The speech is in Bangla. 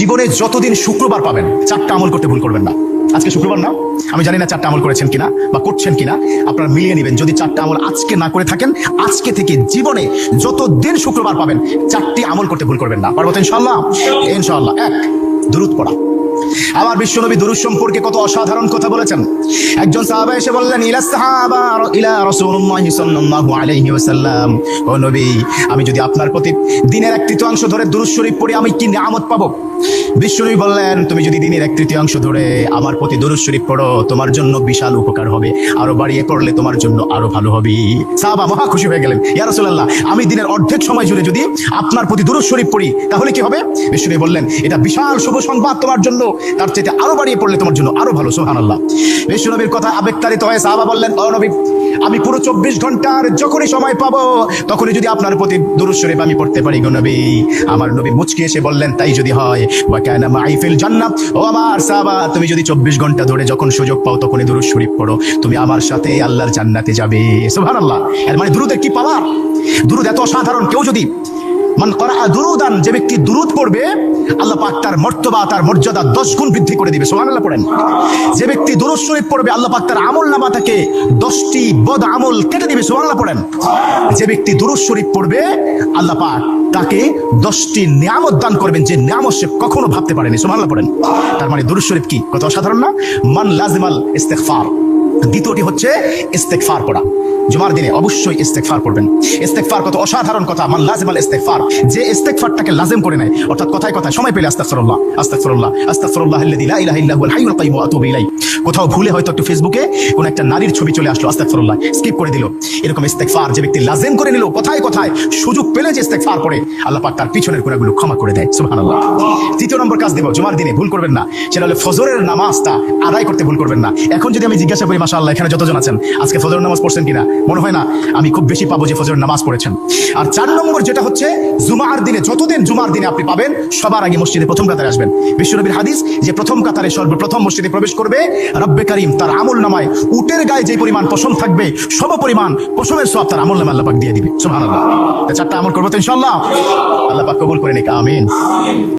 জীবনে যতদিন শুক্রবার পাবেন, চারটা আমল করতে ভুল করবেন না। আজকে শুক্রবার না? আমি জানি না চারটা আমল করেছেন কিনা বা করছেন কিনা, আপনারা মিলিয়ে নেবেন। যদি চারটা আমল আজকে না করে থাকেন, আজকে থেকে জীবনে যতদিন শুক্রবার পাবেন, চারটি আমল করতে ভুল করবেন না। পারব ইনশাল্লাহ ইনশাল্লাহ এক দূরত পড়া। আমার বিশ্বনবী দুরুদ সম্পর্কে কত অসাধারণ কথা বলেছেন। একজন সাহাবা এসে বললেন, ইলা সাহাবা ইলা রাসূলুল্লাহ সাল্লাল্লাহু আলাইহি ওয়াসাল্লাম। ও নবী, আমি যদি আপনার প্রতি দিনের এক তৃতীয়াংশ ধরে দুরুদ শরীফ পড়ি, আমি কি নিয়ামত পাবো? বিশ্বনবী বললেন, তুমি যদি দিনের এক তৃতীয়াংশ ধরে আমার প্রতি দুরুদ শরীফ পড়ো, তোমার জন্য বিশাল উপকার হবে। আরও বাড়িয়ে পড়লে তোমার জন্য আরও ভালো হবে। সাহাবা মহা খুশি হয়ে গেলেন, ইয়া রাসূলুল্লাহ, আমি দিনের অর্ধেক সময় জুড়ে যদি আপনার প্রতি দুরুদ শরীফ পড়ি, তাহলে কি হবে? বিশ্বনবী বললেন, এটা বিশাল শুভ সংবাদ তোমার জন্য তার চাইতে আরও বাড়িয়ে পড়লে তোমার জন্য আরও ভালো, সুবহানাল্লাহ। বিশ্বনবীর কথা আবেগতাড়িত হয়ে সাহাবা বললেন, ও নবী, আমি পুরো চব্বিশ ঘণ্টার যখনই সময় পাবো, তখনই যদি আপনার প্রতি দুরুদ আমি পড়তে পারি গো নবী। আমার নবী মুচকি এসে বললেন, তাই যদি হয়, ওয়া কানা মাই ফিল জান্নাত ও আমার সাহাবা, তুমি যদি চব্বিশ ঘণ্টা ধরে যখন সুযোগ পাও তখনই দুরুদ পড়ো, তুমি আমার সাথে আল্লাহর জান্নাতে যাবে, সুবহানাল্লাহ। এর মানে দুরুদের কি পাওয়ার? দুরুদ এত অসাধারণ, কেউ যদি মান করা দুরুদান, যে ব্যক্তি দুরুদ পড়বে, আল্লাহ পাক তার মর্তবা, তার মর্যাদা দশ গুণ বৃদ্ধি করে দিবে। সুবহানাল্লাহ পড়েন। যে ব্যক্তি দুরুদ শরীফ পড়বে, আল্লাহ পাক তার আমল নামা থেকে দশটি বদ আমল কেটে দিবে। সুবহানাল্লাহ পড়েন। যে ব্যক্তি দুরুদ শরীফ পড়বে, আল্লাহ পাক তাকে দশটি নিয়ামত দান করবেন, যে নিয়ামত সে কখনো ভাবতে পারেনি। সুবহানাল্লাহ পড়েন। তার মানে দুরুদ শরীফ কি? কত অসাধারণ না? মান লাজিমাল ইস্তেগফার। দ্বিতীয়টি হচ্ছে ইস্তেগফার পড়া। জুমার দিনে অবশ্যই ইস্তেগফার করবেন ইস্তেগফার কত অসাধারণ কথা, মান লাজিমাল ইস্তেগফার। যে ইস্তেগফারটাকে লাজিম করে নেয়, অর্থাৎ কথায় কথায় সময় পেলে আস্তাগফিরুল্লাহ আস্তাগফিরুল্লাহ আস্তাগফিরুল্লাহ আল্লাযী লা ইলাহা ইল্লা হুয়াল হাইয়ুল কাইয়্যুম ওয়া আতুবু ইলাইহি। কোথাও ভুলে হয়তো একটু ফেসবুকে কোন একটা নারীর ছবি চলে আসলো, আস্তাগফিরুল্লাহ স্কিপ করে দিল। এরকম ইস্তেগফার যে ব্যক্তি লাজিম করে নিল, কথায় কথায় সুযোগ পেলে যে ইস্তেগফার করে আল্লাহ পাক তার পিছনের গুনাহগুলো ক্ষমা করে দেয়, সুবহানাল্লাহ। তৃতীয় নম্বর কাজ দেব, জুমার দিনে ভুল করবেন না, সেটা হলো ফজরের নামাজটা আদায় করতে ভুল করবেন না। এখন যদি আমি জিজ্ঞাসা করি, মাশাআল্লাহ, এখানে যতজন আছেন, আজকে ফজরের নামাজ পড়ছেন কিনা? মনে হয় না, আমি খুব বেশি পাবো যে ফজরের নামাজ পড়েছেন। আর চার নম্বর যেটা হচ্ছে, জুমার দিনে, যতদিন জুমার দিনে আপনি পাবেন, সবার আগে মসজিদে প্রথম কাতারে আসবেন। বিশ্বনবীর হাদিস, যে প্রথম কাতারে সর্বপ্রথম মসজিদে প্রবেশ করবে, রব্বে কারিম তার আমল নামায়, উটের গায়ে যে পরিমাণ পশম থাকবে, সম পরিমাণ পশমের সব তার আমল নামা আল্লাহ পাক দিয়ে দিবে। সুবহানাল্লাহ। তা চারটা আমল করব তো ইনশাআল্লাহ। আল্লাহ পাক কবুল করে নিক, আমিন।